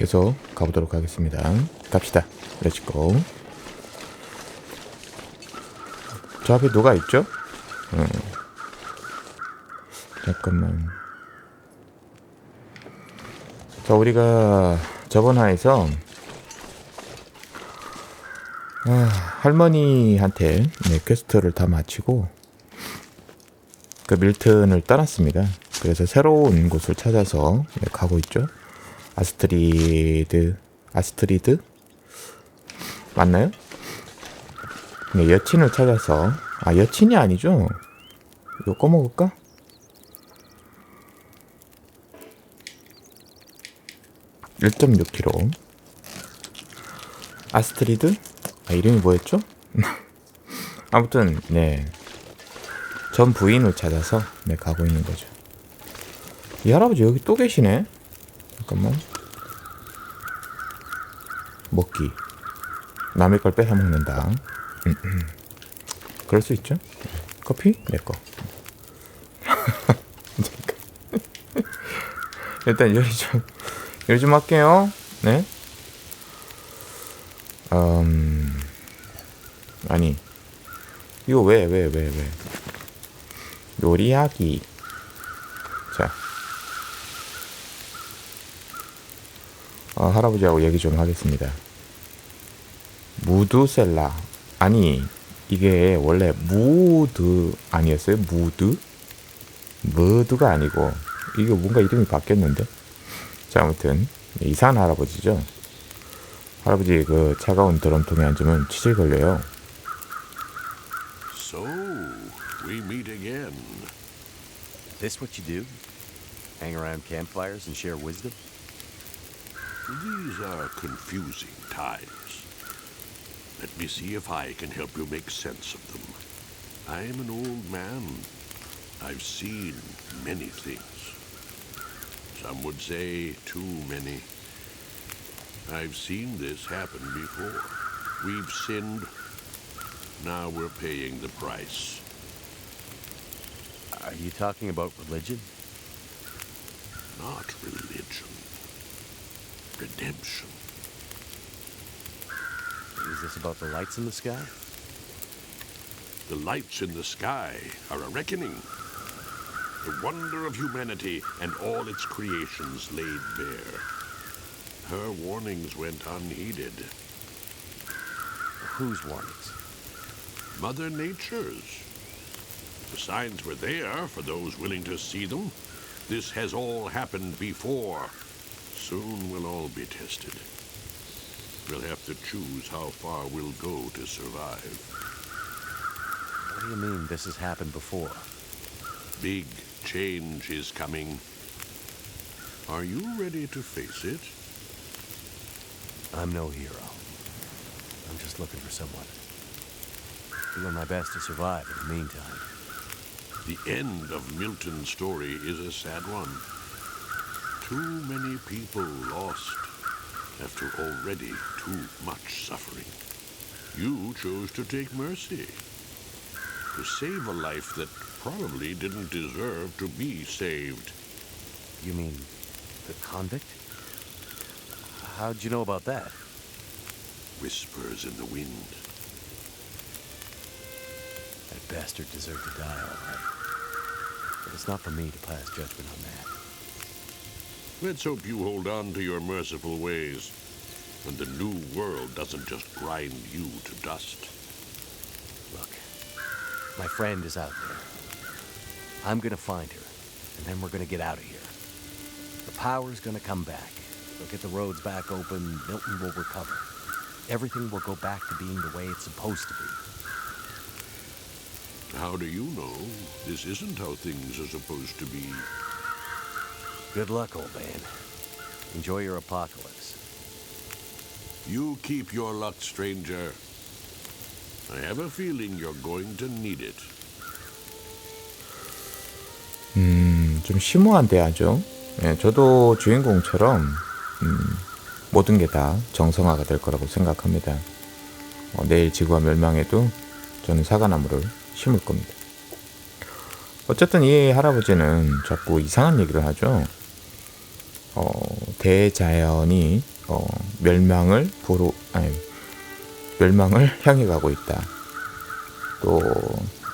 계속 가보도록 하겠습니다. 갑시다. 렛츠고. 저 앞에 누가 있죠? 어. 잠깐만. 자, 우리가 저번 화에서 아, 할머니한테 네, 퀘스트를 다 마치고 그 밀튼을 떠났습니다. 그래서 새로운 곳을 찾아서 네, 가고 있죠. 아스트리드, 아스트리드 맞나요? 네, 여친을 찾아서 아 여친이 아니죠? 이거 꺼먹을까? (1.6kg) 아스트리드 아 이름이 뭐였죠? 아무튼 네전 부인을 찾아서 네 가고 있는 거죠 이 할아버지 여기 또 계시네 잠깐만. 먹기. 남의 걸 뺏어 먹는다. 음, 음. 그럴 수 있죠? 커피? 내 거. 일단 요리 좀 요리 좀 할게요. 네? 음, 아니. 이거 왜 왜 왜 왜, 요리하기 자 어, 할아버지하고 얘기 좀 하겠습니다 무드셀라 아니 이게 원래 무드 아니었어요 무드 무드가 아니고 이게 뭔가 이름이 바뀌었는데 자 아무튼 이상한 할아버지죠 할아버지 그 차가운 드럼통에 앉으면 치질 걸려요. So, we meet again. This what you do? Hang around campfires and share wisdom? These are confusing times. Let me see if I can help you make sense of them. I'm an old man. I've seen many things. Some would say too many. I've seen this happen before. We've sinned. Now we're paying the price. Are you talking about religion? Not religion. Redemption. Is this about the lights in the sky? The lights in the sky are a reckoning. The wonder of humanity and all its creations laid bare. Her warnings went unheeded. Whose warnings? Mother Nature's. The signs were there for those willing to see them. This has all happened before. Soon we'll all be tested. We'll have to choose how far we'll go to survive. What do you mean this has happened before? Big change is coming. Are you ready to face it? I'm no hero. I'm just looking for someone. Doing my best to survive in the meantime. The end of Milton's story is a sad one. Too many people lost after already too much suffering. You chose to take mercy. To save a life that probably didn't deserve to be saved. You mean the convict? How'd you know about that? Whispers in the wind. That bastard deserved to die, all right. But it's not for me to pass judgment on that. Let's hope you hold on to your merciful ways, and the new world doesn't just grind you to dust. Look, my friend is out there. I'm gonna find her, and then we're gonna get out of here. The power's gonna come back. They'll get the roads back open, Milton will recover. Everything will go back to being the way it's supposed to be. How do you know this isn't how things are supposed to be? Good luck, old man. Enjoy your apocalypse. You keep your luck, stranger. I have a feeling you're going to need it. 음, 좀 심오한 대화죠. 예, 저도 주인공처럼 음, 모든 게 다 정성화가 될 거라고 생각합니다. 어, 내일 지구가 멸망해도 저는 사과나무를 심을 겁니다. 어쨌든 이 할아버지는 자꾸 이상한 얘기를 하죠. 어, 대자연이 어, 멸망을 보러 아니 멸망을 향해 가고 있다. 또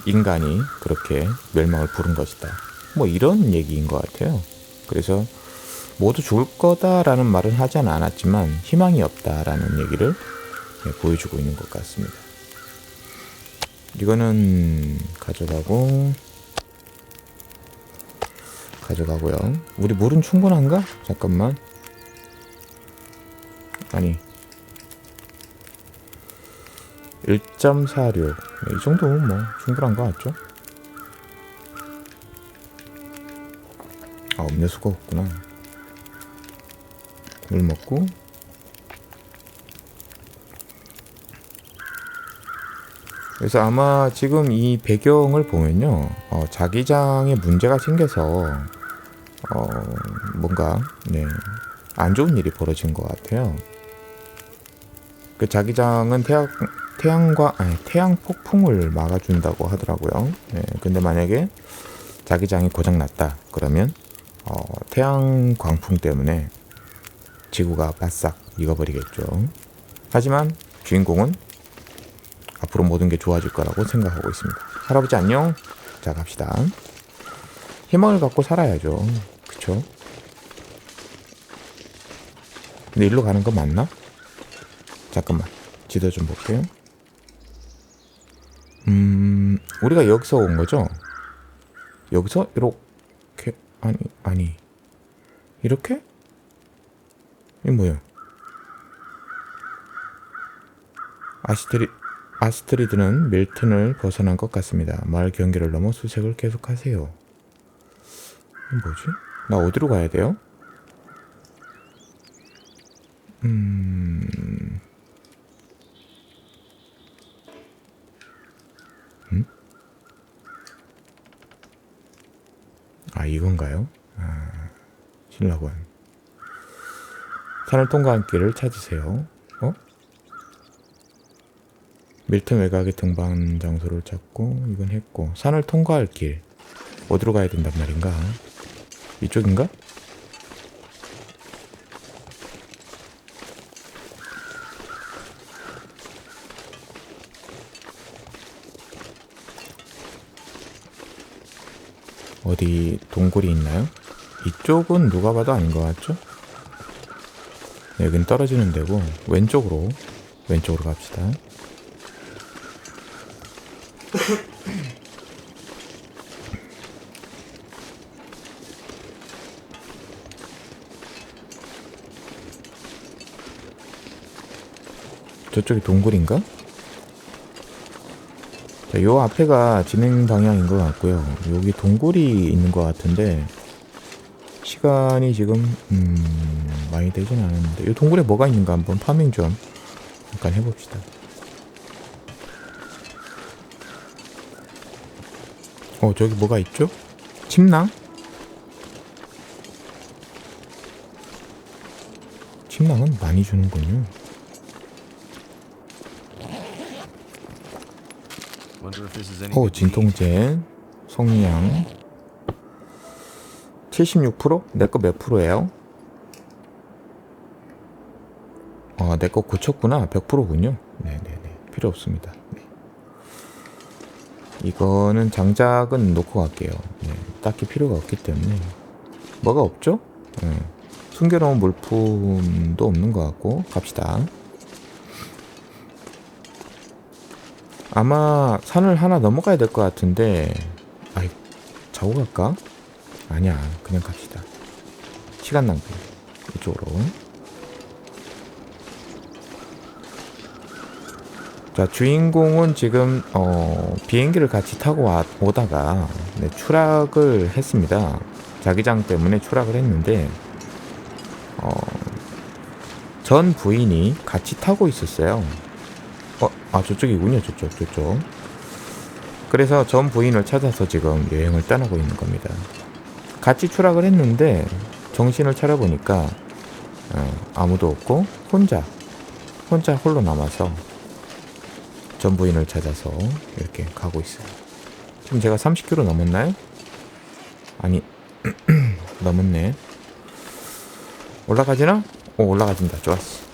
인간이 그렇게 멸망을 부른 것이다. 뭐 이런 얘기인 것 같아요. 그래서 모두 죽을 거다라는 말은 하진 않았지만 희망이 없다라는 얘기를 예, 보여주고 있는 것 같습니다. 이거는 가져가고 가져가고요. 우리 물은 충분한가? 잠깐만. 아니 1.46. 이 정도면 뭐 충분한 것 같죠? 아 음료수가 없구나. 물 먹고 그래서 아마 지금 이 배경을 보면요, 어, 자기장에 문제가 생겨서 어, 뭔가 네, 안 좋은 일이 벌어진 것 같아요. 그 자기장은 태양 태양과 아니 태양 폭풍을 막아준다고 하더라고요. 네, 근데 만약에 자기장이 고장 났다 그러면 어, 태양 광풍 때문에 지구가 바싹 익어버리겠죠. 하지만 주인공은 앞으로 모든 게 좋아질 거라고 생각하고 있습니다. 할아버지 안녕. 자 갑시다. 희망을 갖고 살아야죠. 그쵸? 근데 일로 가는 거 맞나? 잠깐만. 지도 좀 볼게요. 음, 우리가 여기서 온 거죠? 여기서 이렇게 아니 아니 이렇게? 이 뭐야? 아스트리 아스트리드는 밀튼을 벗어난 것 같습니다. 마을 경계를 넘어 수색을 계속하세요. 뭐지? 나 어디로 가야 돼요? 음. 음? 아, 이건가요? 아, 신라관. 산을 통과한 길을 찾으세요. 어? 밀턴 외곽의 등반 장소를 찾고 이건 했고 산을 통과할 길 어디로 가야 된단 말인가? 이쪽인가? 어디 동굴이 있나요? 이쪽은 누가 봐도 아닌 것 같죠? 여긴 떨어지는 데고 왼쪽으로 왼쪽으로 갑시다. 저쪽이 동굴인가? 자, 요 앞에가 진행 방향인 것 같고요. 여기 동굴이 있는 것 같은데 시간이 지금 음, 많이 되진 않았는데 이 동굴에 뭐가 있는가 한번 파밍 좀 잠깐 해봅시다. 어 저기 뭐가 있죠? 침낭? 침낭은 많이 주는군요. 오. 진통제 성냥 76%? 내 거 몇 프로예요? 아, 내 거 고쳤구나. 100%군요. 네네네. 필요 없습니다. 네. 이거는 장작은 놓고 갈게요. 네, 딱히 필요가 없기 때문에. 뭐가 없죠? 네. 숨겨놓은 물품도 없는 것 같고, 갑시다. 아마 산을 하나 넘어가야 될 것 같은데, 아이, 자고 갈까? 아니야, 그냥 갑시다. 시간 낭비. 이쪽으로. 자, 주인공은 지금 어, 비행기를 같이 타고 와, 오다가 네, 추락을 했습니다. 자기장 때문에 추락을 했는데 어, 전 부인이 같이 타고 있었어요. 어, 아 저쪽이군요, 저쪽, 저쪽. 그래서 전 부인을 찾아서 지금 여행을 떠나고 있는 겁니다. 같이 추락을 했는데 정신을 차려보니까 어, 아무도 없고 혼자 혼자 홀로 남아서 전 부인을 찾아서 이렇게 가고 있어요. 지금 제가 30km 넘었나요? 아니 넘었네. 올라가지나? 오 올라가진다 좋았어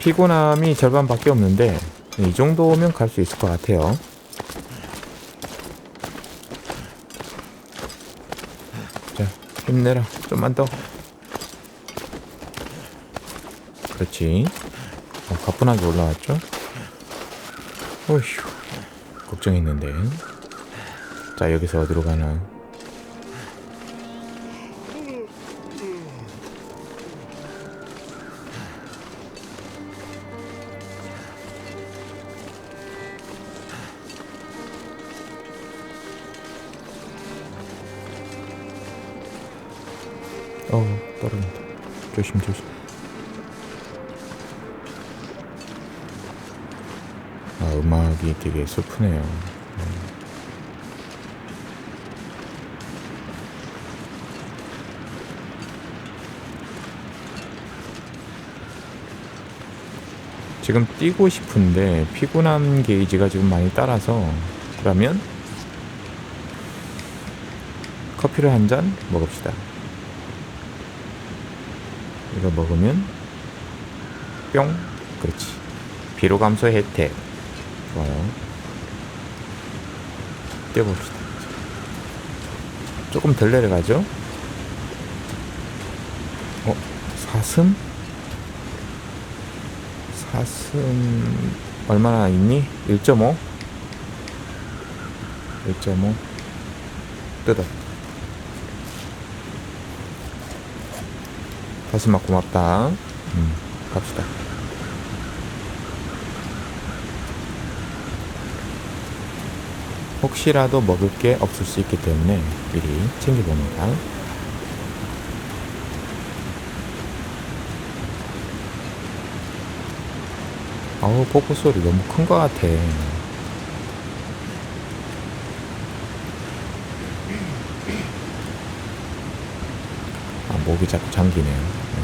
피곤함이 절반밖에 없는데 이 정도면 갈 수 있을 것 같아요. 자 힘내라. 좀만 더. 그렇지. 어, 가뿐하게 올라왔죠? 어휴 걱정했는데. 자 여기서 어디로 가나 어 떨어진다 조심 조심. 아 음악이 되게 슬프네요. 지금 뛰고 싶은데 피곤한 게이지가 지금 많이 따라서 그러면 커피를 한 잔 먹읍시다. 이거 먹으면 뿅. 그렇지. 피로 감소 혜택. 좋아요. 뛰어봅시다. 조금 덜 내려가죠? 어 사슴? 사슴 얼마나 있니? 1.5 1.5 뜯어 다시마 고맙다. 음, 갑시다. 혹시라도 먹을 게 없을 수 있기 때문에 미리 챙겨봅니다. 아우, 뽀뽀 소리 너무 큰 것 같아. 아, 목이 자꾸 잠기네요. 네.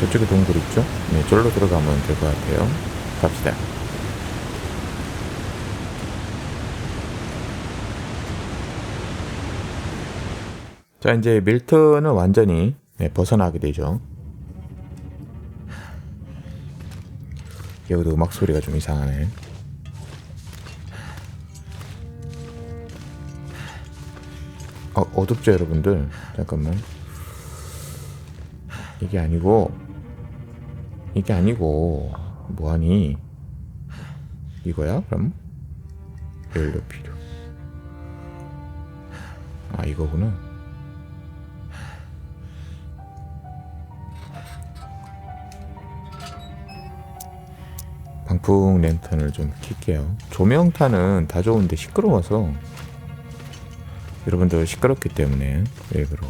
저쪽에 동굴 있죠? 네, 절로 들어가면 될 것 같아요. 갑시다. 자, 이제 밀턴은 완전히 네, 벗어나게 되죠. 여기도 음악 소리가 좀 이상하네. 어, 어둡죠, 여러분들? 잠깐만. 이게 아니고, 이게 아니고, 뭐하니? 이거야, 그럼? 연료 필요. 아, 이거구나. 방풍 랜턴을 좀 킬게요. 조명탄은 다 좋은데 시끄러워서 여러분들 시끄럽기 때문에 일부러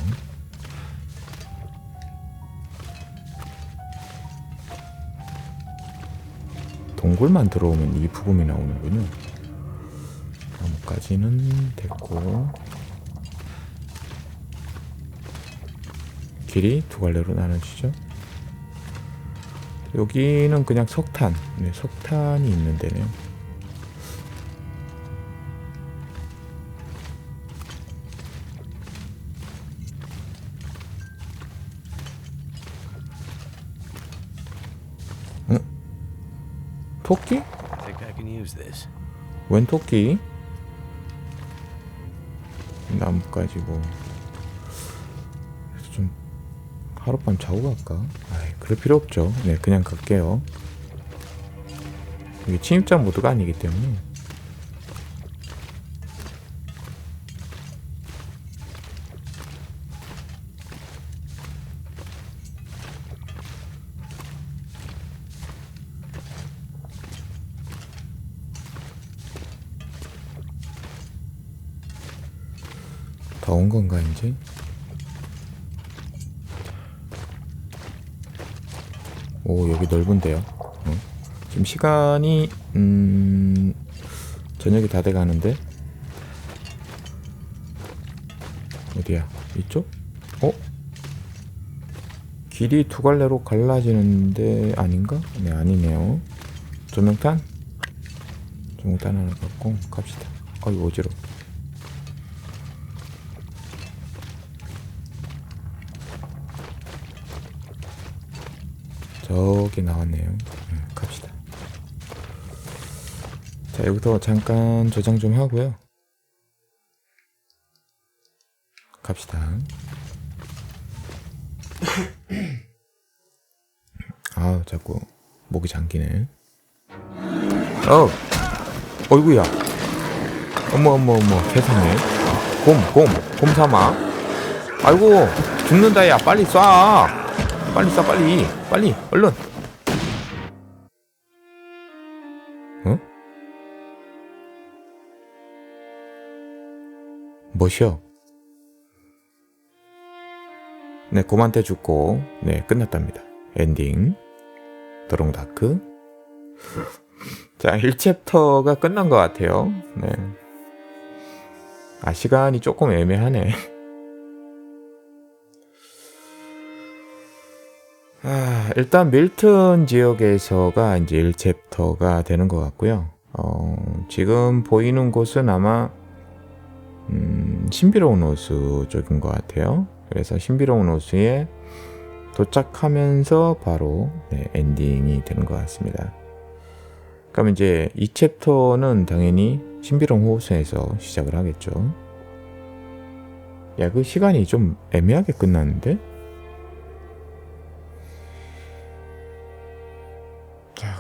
동굴만 들어오면 이 부분이 나오는군요. 나뭇가지는 됐고 길이 두 갈래로 나눠지죠. 여기는 그냥 석탄, 네, 석탄이 있는 데네요. 응? 토끼? 웬 토끼? 나뭇가지 뭐. 그래서 좀 하룻밤 자고 갈까? 그럴 필요 없죠. 네, 그냥 갈게요. 이게 침입자 모드가 아니기 때문에. 더운 건가 이제? 오 여기 넓은데요. 어? 지금 시간이 음 저녁이 다 돼가는데 어디야? 이쪽? 어? 길이 두 갈래로 갈라지는데 아닌가? 네 아니네요. 조명탄? 조명탄 하나 갖고 갑시다. 아이고 어지러. 워 저기 나왔네요. 네, 갑시다. 자 여기서 잠깐 저장 좀 하고요. 갑시다. 아 자꾸 목이 잠기네. 어, 어이구야. 어머 어머 어머 세상에. 곰, 곰, 곰 삼아. 아이고 죽는다 야 빨리 쏴. 빨리 쏴 빨리, 빨리 얼른. 어? 뭐시여? 네, 곰한테 죽고, 네, 끝났답니다. 엔딩. 도롱다크. 자, 1챕터가 끝난 것 같아요. 네. 아, 시간이 조금 애매하네. 일단 밀턴 지역에서가 이제 1챕터가 되는 것 같고요. 어, 지금 보이는 곳은 아마 음, 신비로운 호수 쪽인 것 같아요. 그래서 신비로운 호수에 도착하면서 바로 네, 엔딩이 되는 것 같습니다. 그럼 이제 이 챕터는 당연히 신비로운 호수에서 시작을 하겠죠. 야, 그 시간이 좀 애매하게 끝났는데?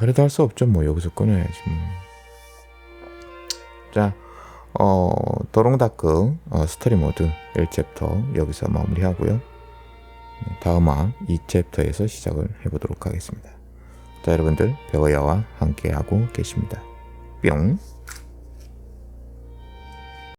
그래도 할 수 없죠. 뭐, 여기서 끊어야지. 뭐. 자, 어, 도롱다크 어, 스토리 모드 1챕터 여기서 마무리하고요. 다음화 2챕터에서 시작을 해보도록 하겠습니다. 자, 여러분들, 배워야와 함께하고 계십니다. 뿅!